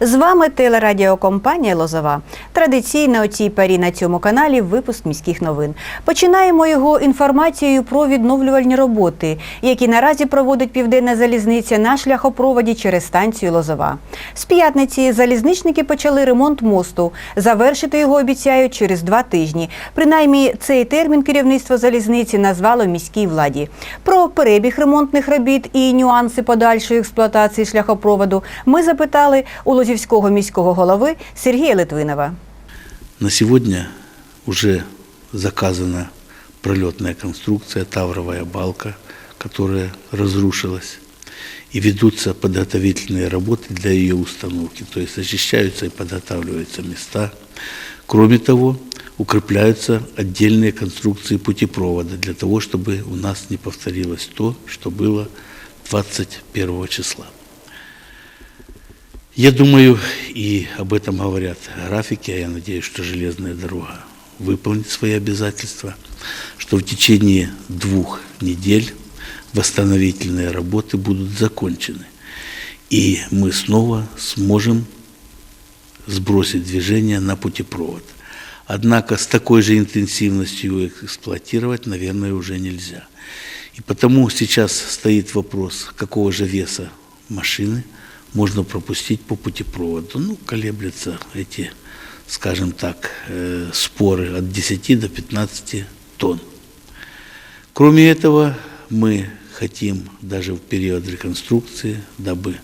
З вами телерадіокомпанія Лозова. Традиційно о цій парі на цьому каналі випуск міських новин. Починаємо його інформацією про відновлювальні роботи, які наразі проводить південна залізниця на шляхопроводі через станцію Лозова. З п'ятниці залізничники почали ремонт мосту. Завершити його обіцяють через два тижні. Принаймні, цей термін керівництво залізниці назвало міській владі. Про перебіг ремонтних робіт і нюанси подальшої експлуатації шляхопроводу ми запитали у Лозівського міського голови Сергія Литвинова. На сегодня уже заказана пролетная конструкция, тавровая балка, которая разрушилась. И ведутся подготовительные работы для ее установки. То есть очищаются и подготавливаются места. Кроме того, укрепляются отдельные конструкции путепровода для того, чтобы у нас не повторилось то, что было 21 числа. Я думаю, и об этом говорят графики, а я надеюсь, что железная дорога выполнит свои обязательства, что в течение двух недель восстановительные работы будут закончены. И мы снова сможем сбросить движение на путепровод. Однако с такой же интенсивностью их эксплуатировать, наверное, уже нельзя. И потому сейчас стоит вопрос, какого же веса машины можно пропустить по путепроводу. Ну, колеблются эти, скажем так, э, споры от 10 до 15 тонн. Кроме этого, мы хотим даже в период реконструкции, дабы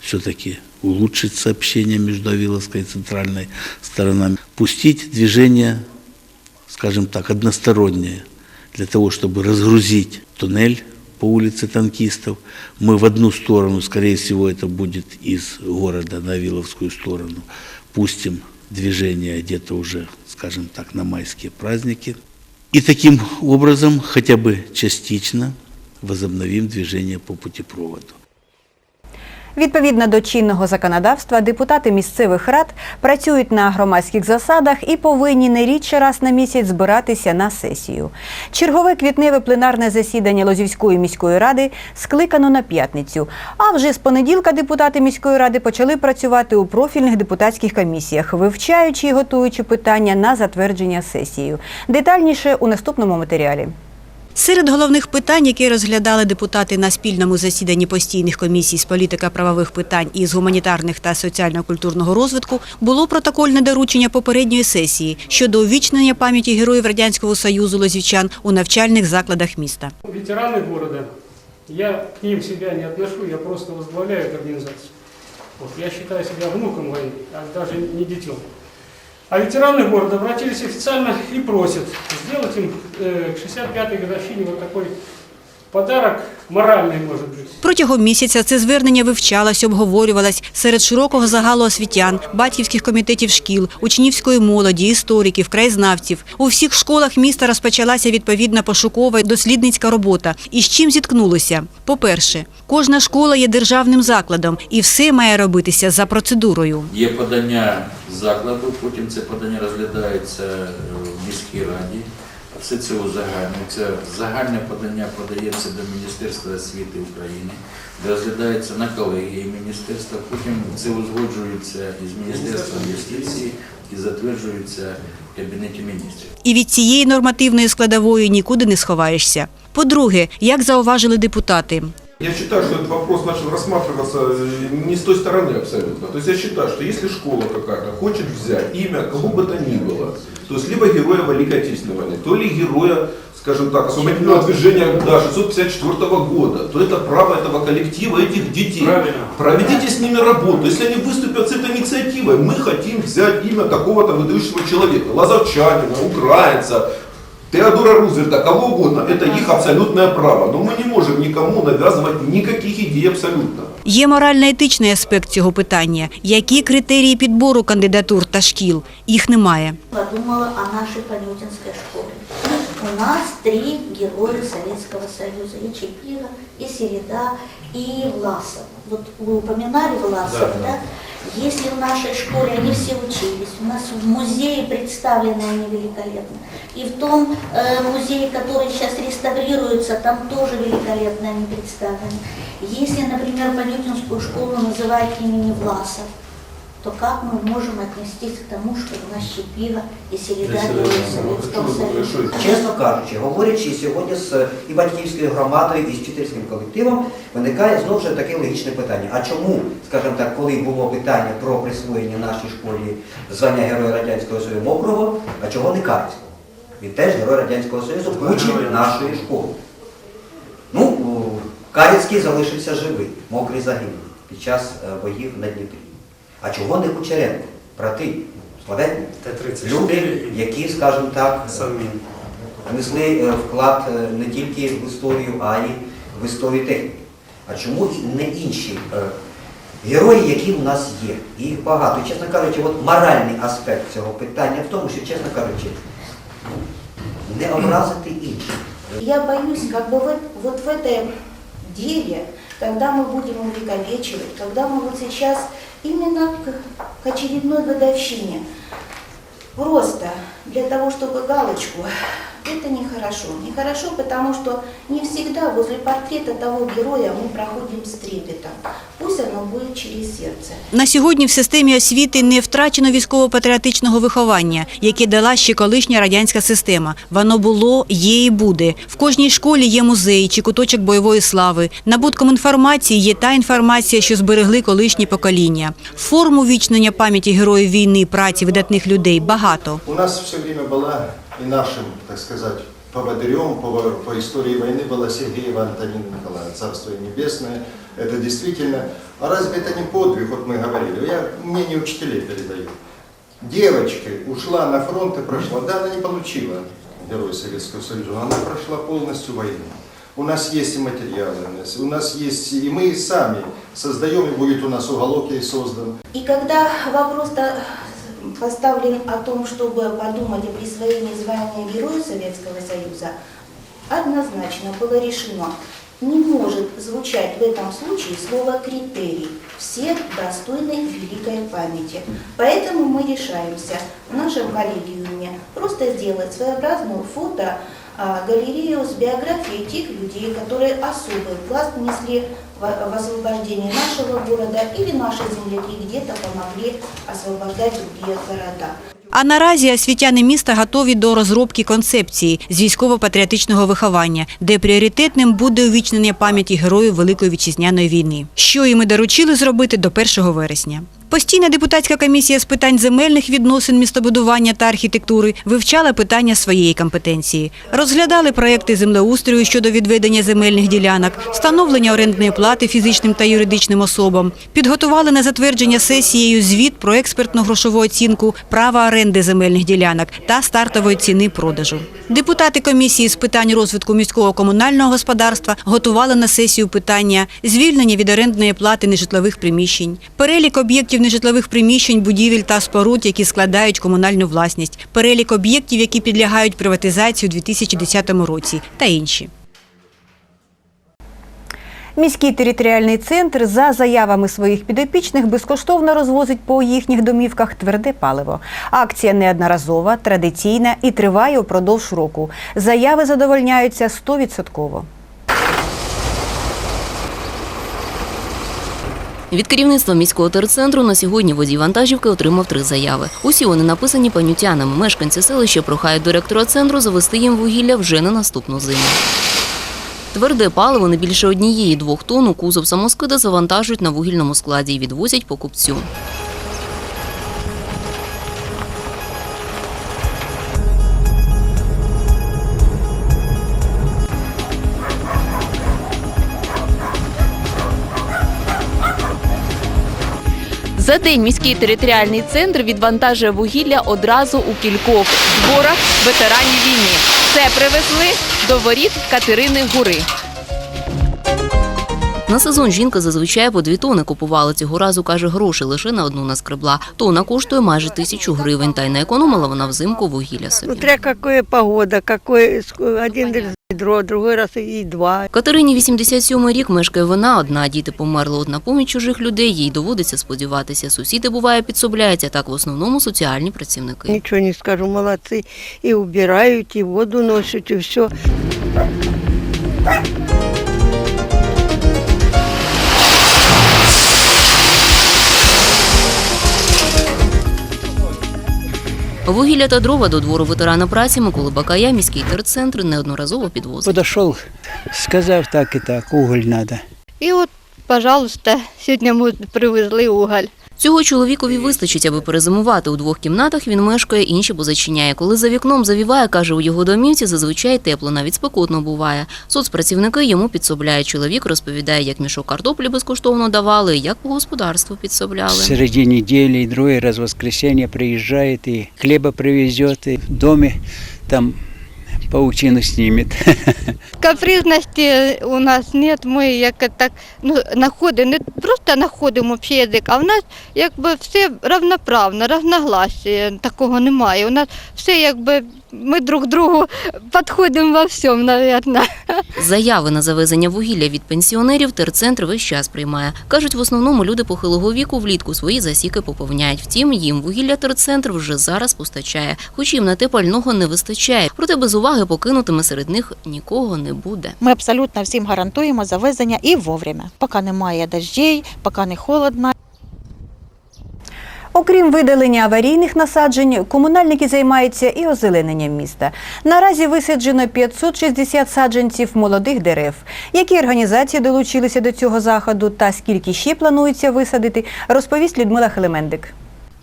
все-таки улучшить сообщение между Авиловской и центральной сторонами, пустить движение, скажем так, одностороннее, для того, чтобы разгрузить туннель по улице Танкистов. Мы в одну сторону, скорее всего, это будет из города на Авиловскую сторону, пустим движение где-то уже, скажем так, на майские праздники. И таким образом, хотя бы частично, возобновим движение по путепроводу. Відповідно до чинного законодавства, депутати місцевих рад працюють на громадських засадах і повинні не рідше раз на місяць збиратися на сесію. Чергове квітневе пленарне засідання Лозівської міської ради скликано на п'ятницю. А вже з понеділка депутати міської ради почали працювати у профільних депутатських комісіях, вивчаючи і готуючи питання на затвердження сесією. Детальніше у наступному матеріалі. Серед головних питань, які розглядали депутати на спільному засіданні постійних комісій з політика-правових питань і з гуманітарних та соціально-культурного розвитку, було протокольне доручення попередньої сесії щодо увічнення пам'яті героїв Радянського Союзу лозівчан у навчальних закладах міста. Ветераны города, я к ним себя не отношу, я просто возглавляю эту организацию. Вот, я считаю себя внуком войны, а даже не детем. А ветераны города обратились официально и просят сделать им э, к 65-й годовщине вот такой подарок, моральный, может быть. Протягом місяця це звернення вивчалось, обговорювалось серед широкого загалу освітян, батьківських комітетів шкіл, учнівської молоді, істориків, краєзнавців. У всіх школах міста розпочалася відповідна пошукова дослідницька робота. І з чим зіткнулися? По-перше, кожна школа є державним закладом, і все має робитися за процедурою. Є подання закладу, потім це подання розглядається е, в міській раді. Все це узагальнюється. Загальне подання подається до Міністерства освіти України, розглядається на колегії міністерства, потім це узгоджується із Міністерством юстиції і затверджується в Кабінеті міністрів. І від цієї нормативної складової нікуди не сховаєшся. По-друге, як зауважили депутати, Я считаю, что этот вопрос начал рассматриваться э, не с той стороны абсолютно. То есть я считаю, что если школа какая-то хочет взять имя кого бы то ни было, то есть либо героя Великой Отечественной войны, то ли героя, скажем так, освободительного движения да, 654 года, то это право этого коллектива, этих детей. Правильно. Проведите с ними работу. Если они выступят с этой инициативой, мы хотим взять имя такого-то выдающего человека, лазовчанина, украинца, Теодора Рузвельта, кого угодно, это их абсолютное право. Но мы не можем никому навязывать никаких идей абсолютно. Є морально-етичний аспект цього питання. Які критерії підбору кандидатур та шкіл? Їх немає. подумала о нашей Панютинской школе. У нас три героя Советского Союза. И Чепира, и Середа, и Власов. Вот вы упоминали Власова, да? Если в нашей школе они все учились, у нас в музее представлены они великолепно. И в том э, музее, который сейчас реставрируется, там тоже великолепно они представлены. Если, например, Панютинскую школу называют имени Власов, то как мы можем отнестись к тому, что у нас Советского что вы- Союза? что- Чесно кажучи, говорячи сьогодні з і батьківською громадою, і з вчительським колективом, виникає знову ж таке логічне питання. А чому, скажімо так, коли було питання про присвоєння нашій школі звання Героя Радянського Союзу Мокрого, а чого не Карського? Він теж Герой Радянського Союзу, учень нашої школи. Ну, о, залишився живий, мокрий загинув під час е, боїв на Дніпрі. А чого не Кучеренко? Брати, славетні? Люди, які, скажімо так, внесли е, вклад е, не тільки в історію, а й в історію техніки. А чому і не інші е, герої, які у нас є? Їх багато. Чесно кажучи, от моральний аспект цього питання в тому, що, чесно кажучи, не образити інших. Я боюсь, как бы вот, вот в этом деле, когда мы будем увековечивать, когда мы вот сейчас именно к, к очередной годовщине, просто для того, чтобы галочку, это нехорошо. Нехорошо, потому что не всегда возле портрета того героя мы проходим с трепетом. Пусть оно будет через сердце. На сьогодні в системі освіти не втрачено військово-патріотичного виховання, яке дала ще колишня радянська система. Воно було, є і буде. В кожній школі є музей чи куточок бойової слави. Набутком інформації є та інформація, що зберегли колишні покоління. Форм увічнення пам'яті героїв війни, праці видатних людей багато. У нас все время была и нашим, так сказать, поводырем по, по истории войны была Сергеева Антонина Николаевна, Царство Небесное. Это действительно... А разве это не подвиг, вот мы говорили? Я мнение учителей передаю. Девочка ушла на фронт и прошла. Да, она не получила Герой Советского Союза, она прошла полностью войну. У нас есть и материалы, у нас- есть, и мы сами создаем, и будет у нас уголок ей создан. И когда вопрос поставлен о том, чтобы подумать о присвоении звания Героя Советского Союза, однозначно было решено, не может звучать в этом случае слово «критерий». Все достойны великой памяти. Поэтому мы решаемся в нашем коллегиуме просто сделать своеобразную фото галерею с биографией тех людей, которые особый вклад внесли в освобождение нашего города или наши земляки где-то помогли освобождать другие города. А наразі освітяни міста готові до розробки концепції з військово-патріотичного виховання, де пріоритетним буде увічнення пам'яті героїв Великої вітчизняної війни, що і ми доручили зробити до 1 вересня. Постійна депутатська комісія з питань земельних відносин, містобудування та архітектури вивчала питання своєї компетенції, розглядали проекти землеустрою щодо відведення земельних ділянок, встановлення орендної плати фізичним та юридичним особам, підготували на затвердження сесією звіт про експертну грошову оцінку права оренди земельних ділянок та стартової ціни продажу. Депутати комісії з питань розвитку міського комунального господарства готували на сесію питання звільнення від орендної плати нежитлових приміщень, перелік об'єктів нежитлових приміщень, будівель та споруд, які складають комунальну власність, перелік об'єктів, які підлягають приватизації у 2010 році та інші. Міський територіальний центр за заявами своїх підопічних безкоштовно розвозить по їхніх домівках тверде паливо. Акція неодноразова, традиційна і триває упродовж року. Заяви задовольняються 100%. Від керівництва міського терцентру на сьогодні водій вантажівки отримав три заяви. Усі вони написані панютянами. Мешканці селища прохають директора центру завести їм вугілля вже на наступну зиму. Тверде паливо не більше однієї двох тонн у кузов самоскида завантажують на вугільному складі і відвозять покупцю. За день міський територіальний центр відвантажує вугілля одразу у кількох зборах ветеранів війни. Це привезли до воріт Катерини Гури. На сезон жінка зазвичай по дві тони купувала. Цього разу, каже, гроші лише на одну наскребла. Тона коштує майже тисячу гривень, та й не економила вона взимку вугілля собі. Смотря какая погода, какой один раз ведро, другой раз и два. Катерині 87 рік мешкає вона одна. Діти померли одна поміч чужих людей. Їй доводиться сподіватися. Сусіди буває підсобляються. Так в основному соціальні працівники. Ничего не скажу, молодцы. И убирают, и воду носят, и все. Вугілля та дрова до двору ветерана праці Миколи Бакая міський терцентр неодноразово підвозив. Подошел, сказав так і так, уголь надо. І от, пожалуйста, сьогодні ми привезли уголь. Цього чоловікові вистачить, аби перезимувати. У двох кімнатах він мешкає, інші позачиняє. Коли за вікном завіває, каже, у його домівці зазвичай тепло, навіть спекотно буває. Соцпрацівники йому підсобляють. Чоловік розповідає, як мішок картоплі безкоштовно давали, як по господарству підсобляли. В середине недели, и раз в воскресенье приезжает и хлеба привезет, в доме там паутину снимет. Капризності у нас нет, ми як так ну, знаходимо, не просто знаходимо общий язик, а в нас якби все равноправно, равногласі, такого немає. У нас все якби ми друг другу підходимо во всьому, мабуть. Заяви на завезення вугілля від пенсіонерів терцентр весь час приймає. Кажуть, в основному люди похилого віку влітку свої засіки поповняють. Втім, їм вугілля терцентр вже зараз постачає, хоч їм на те пального не вистачає. Проте без уваги покинутими серед них нікого не буде. Ми абсолютно всім гарантуємо завезення і вовремя, поки немає дощей, поки не холодно. Окрім видалення аварійних насаджень, комунальники займаються і озелененням міста. Наразі висаджено 560 саджанців молодих дерев. Які організації долучилися до цього заходу та скільки ще планується висадити, розповість Людмила Хелемендик.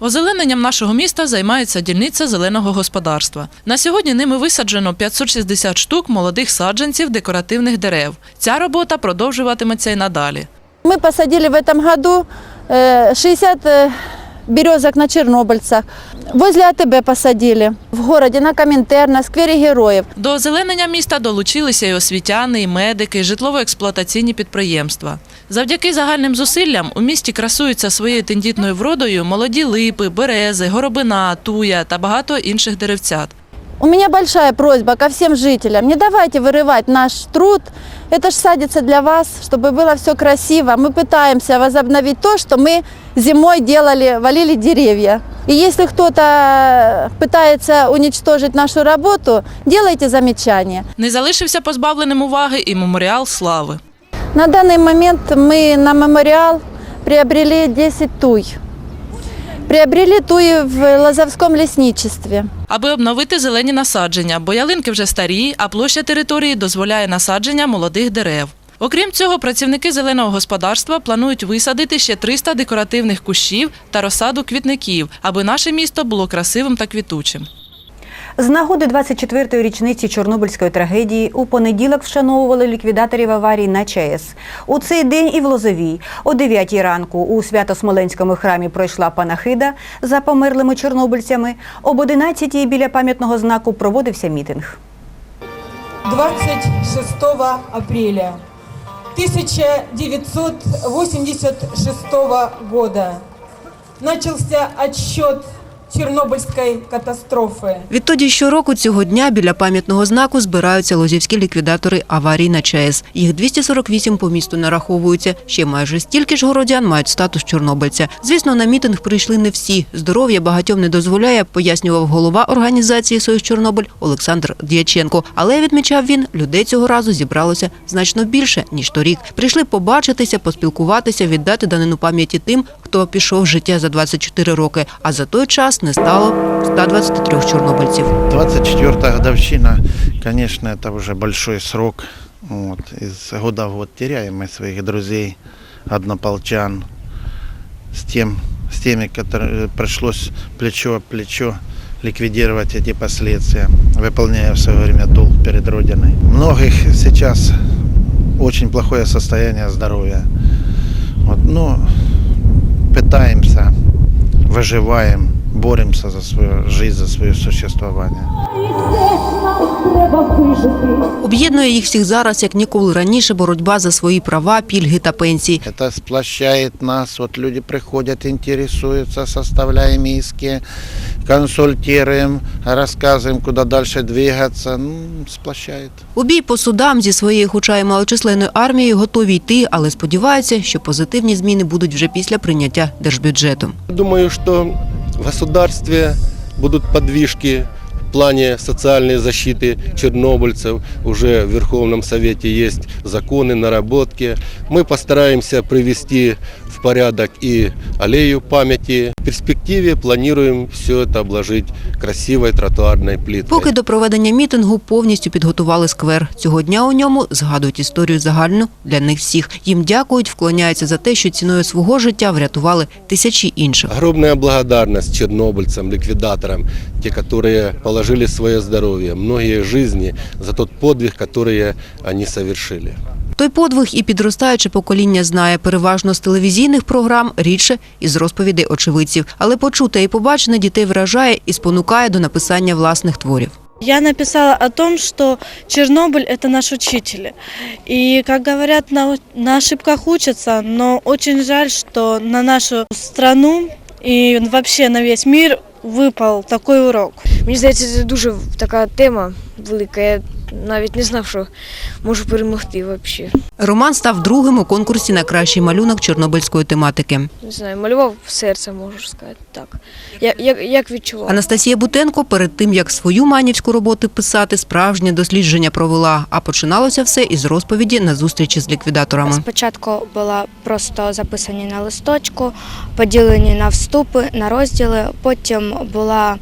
Озелененням нашого міста займається дільниця зеленого господарства. На сьогодні ними висаджено 560 штук молодих саджанців декоративних дерев. Ця робота продовжуватиметься й надалі. Ми посадили в этом году э, 60 э, березок на Чернобыльцах. Возле АТБ посадили. В городе на Камінтерна, сквері героїв. До озеленення міста долучилися і освітяни, і медики, і житлово-експлуатаційні підприємства. Завдяки загальним зусиллям у місті красуються своєю тендітною вродою молоді липи, берези, горобина, туя та багато інших деревцят. У меня большая просьба ко всем жителям. Не давайте вырывать наш труд. Это ж садится для вас, чтобы было все красиво. Мы пытаемся возобновить то, что мы зимой делали, валили деревья. И если кто-то пытается уничтожить нашу работу, делайте замечания. Не залишився позбавленим уваги і меморіал слави. На данный момент мы на мемориал приобрели 10 туй. Приобрели туи в Лазовському лісничестві. Аби обновити зелені насадження, бо ялинки вже старі, а площа території дозволяє насадження молодих дерев. Окрім цього, працівники зеленого господарства планують висадити ще 300 декоративних кущів та розсаду квітників, аби наше місто було красивим та квітучим. З нагоди 24-ї річниці Чорнобильської трагедії у понеділок вшановували ліквідаторів аварії на ЧАЕС. У цей день і в Лозовій о 9-й ранку у Свято-Смоленському храмі пройшла панахида за померлими чорнобильцями. Об 11-й біля пам'ятного знаку проводився мітинг. 26 апреля 1986 года начался отсчет Чернобыльской катастрофы. Відтоді щороку цього дня біля пам'ятного знаку збираються лозівські ліквідатори аварій на ЧАЕС. Їх 248 по місту нараховуються. Ще майже стільки ж городян мають статус чорнобильця. Звісно, на мітинг прийшли не всі. Здоров'я багатьом не дозволяє, пояснював голова організації «Союз Чорнобиль Олександр Дяченко. Але відмічав він, людей цього разу зібралося значно більше ніж торік. Прийшли побачитися, поспілкуватися, віддати данину пам'яті тим, хто пішов життя за 24 роки. А за той час не стало 123 чорнобильців. 24 годовщина, конечно, это уже большой срок. Вот. Из года в год теряем мы своих друзей, однополчан, с, тем, с теми, которые пришлось плечо о плечо ликвидировать эти последствия, выполняя в свое время долг перед Родиной. Многих сейчас очень плохое состояние здоровья. Вот, но пытаемся, выживаем, боремся за свою жизнь, за свое существование. Об'єднує їх всіх зараз, як ніколи раніше, боротьба за свої права, пільги та пенсії. Это сплощает нас. Вот люди приходят, интересуются, составляем иски, консультируем, рассказываем, куда дальше двигаться. Ну, сплощает. У бій по судам зі своєю, хоча й малочисленною армією, готові йти, але сподіваються, що позитивні зміни будуть вже після прийняття держбюджету. Думаю, что в государстве будут подвижки в плане социальной защиты чернобыльцев. Уже в Верховном Совете есть законы, наработки. Мы постараемся привести в в порядок и аллею памяти. В перспективе планируем все это обложить красивой тротуарной плиткой. Поки до проведення мітингу повністю підготували сквер. Цього дня у ньому згадують історію загальну для них всіх. Їм дякують, вклоняються за те, що ціною свого життя врятували тисячі інших. Огромная благодарность чернобыльцам, ликвидаторам, те, которые положили свое здоровье, многие жизни за тот подвиг, который они совершили. Той подвиг і підростаюче покоління знає переважно з телевізійних програм, рідше із розповідей очевидців. Але почуте і побачене дітей вражає і спонукає до написання власних творів. Я написала о том, что Чернобыль – это наш учитель. И, как говорят, на, на ошибках учатся, но очень жаль, что на нашу страну и вообще на весь мир випав такий урок. Мені здається, це дуже така тема велика. Я навіть не знав, що можу перемогти взагалі. Роман став другим у конкурсі на кращий малюнок чорнобильської тематики. Не знаю, малював серце, можу сказати так. Я, як, як відчував. Анастасія Бутенко перед тим, як свою манівську роботу писати, справжнє дослідження провела, а починалося все із розповіді на зустрічі з ліквідаторами. Спочатку була просто записані на листочку, поділені на вступи, на розділи. Потім була,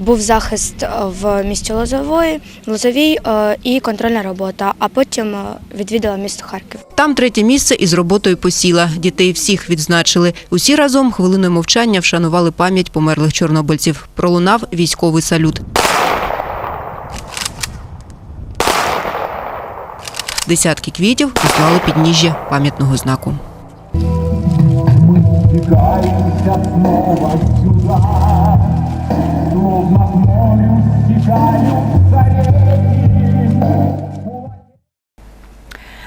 був захист в місті Лозової, Лозовій е, і контрольна робота, а потім е, відвідала місто Харків. Там третє місце із роботою посіла. Дітей всіх відзначили. Усі разом хвилиною мовчання вшанували пам'ять померлих чорнобильців. Пролунав військовий салют. Десятки квітів поклали підніжжя пам'ятного знаку. –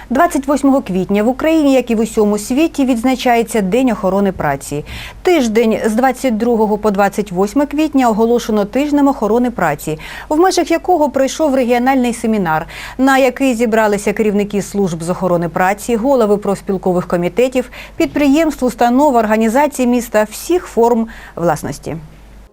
28 квітня в Україні, як і в усьому світі, відзначається День охорони праці. Тиждень з 22 по 28 квітня оголошено тижнем охорони праці, в межах якого пройшов регіональний семінар, на який зібралися керівники служб з охорони праці, голови профспілкових комітетів, підприємств, установ, організацій міста всіх форм власності.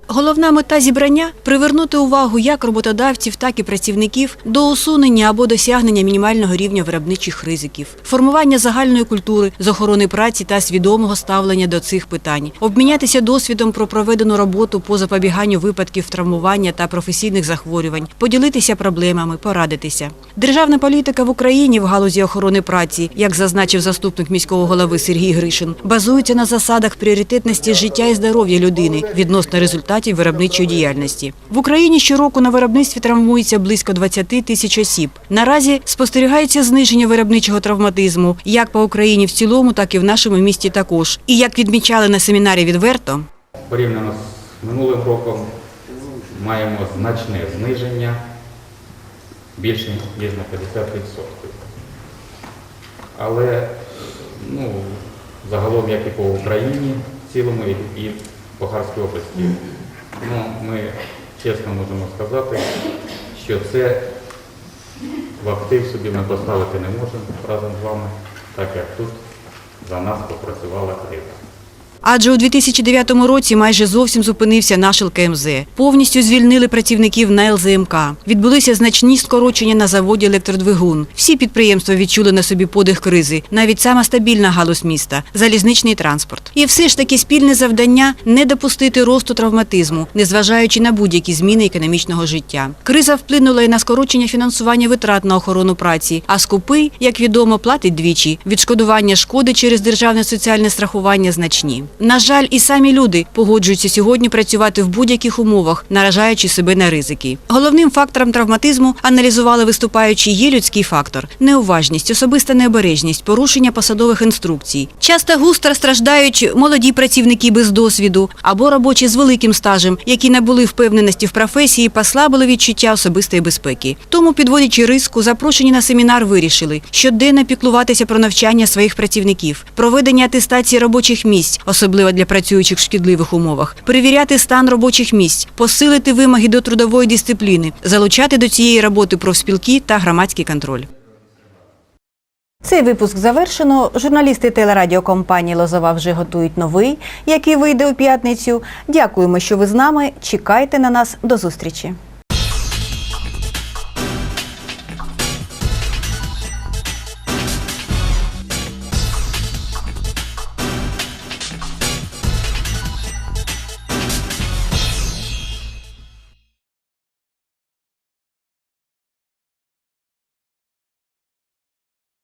Головна мета зібрання привернути увагу як роботодавців, так і працівників до усунення або досягнення мінімального рівня виробничих ризиків, формування загальної культури з охорони праці та свідомого ставлення до цих питань, обмінятися досвідом про проведену роботу по запобіганню випадків травмування та професійних захворювань, поділитися проблемами, порадитися. Державна політика в Україні в галузі охорони праці, як зазначив заступник міського голови Сергій Гришин, базується на засадах пріоритетності життя і здоров'я людини відносно результатів виробничої діяльності. В Україні щороку на виробництві травмується близько 20 тисяч осіб. Наразі спостерігається зниження виробничого травматизму як по Україні в цілому, так і в нашому місті також. І як відмічали на семінарі відверто, Порівняно з минулим роком маємо значне зниження більше ніж на 50%. Але ну, загалом, як і по Україні в цілому, і, і по Харській області, ну, ми чесно можемо сказати, що це в актив собі ми поставити не можемо разом з вами, так як тут за нас попрацювала крива. Адже у 2009 році майже зовсім зупинився наш ЛКМЗ. Повністю звільнили працівників на ЛЗМК. Відбулися значні скорочення на заводі електродвигун. Всі підприємства відчули на собі подих кризи, навіть сама стабільна галузь міста залізничний транспорт. І все ж таки спільне завдання не допустити росту травматизму, незважаючи на будь-які зміни економічного життя. Криза вплинула і на скорочення фінансування витрат на охорону праці. А скупий, як відомо, платить двічі. Відшкодування шкоди через державне соціальне страхування значні. На жаль, і самі люди погоджуються сьогодні працювати в будь-яких умовах, наражаючи себе на ризики. Головним фактором травматизму аналізували виступаючи є людський фактор: неуважність, особиста необережність, порушення посадових інструкцій. Часто густро страждають молоді працівники без досвіду або робочі з великим стажем, які набули впевненості в професії, послабили відчуття особистої безпеки. Тому, підводячи риску, запрошені на семінар вирішили щоденно піклуватися про навчання своїх працівників, проведення атестації робочих місць, особливо для працюючих в шкідливих умовах, перевіряти стан робочих місць, посилити вимоги до трудової дисципліни, залучати до цієї роботи профспілки та громадський контроль. Цей випуск завершено. Журналісти телерадіокомпанії Лозова вже готують новий, який вийде у п'ятницю. Дякуємо, що ви з нами. Чекайте на нас. До зустрічі.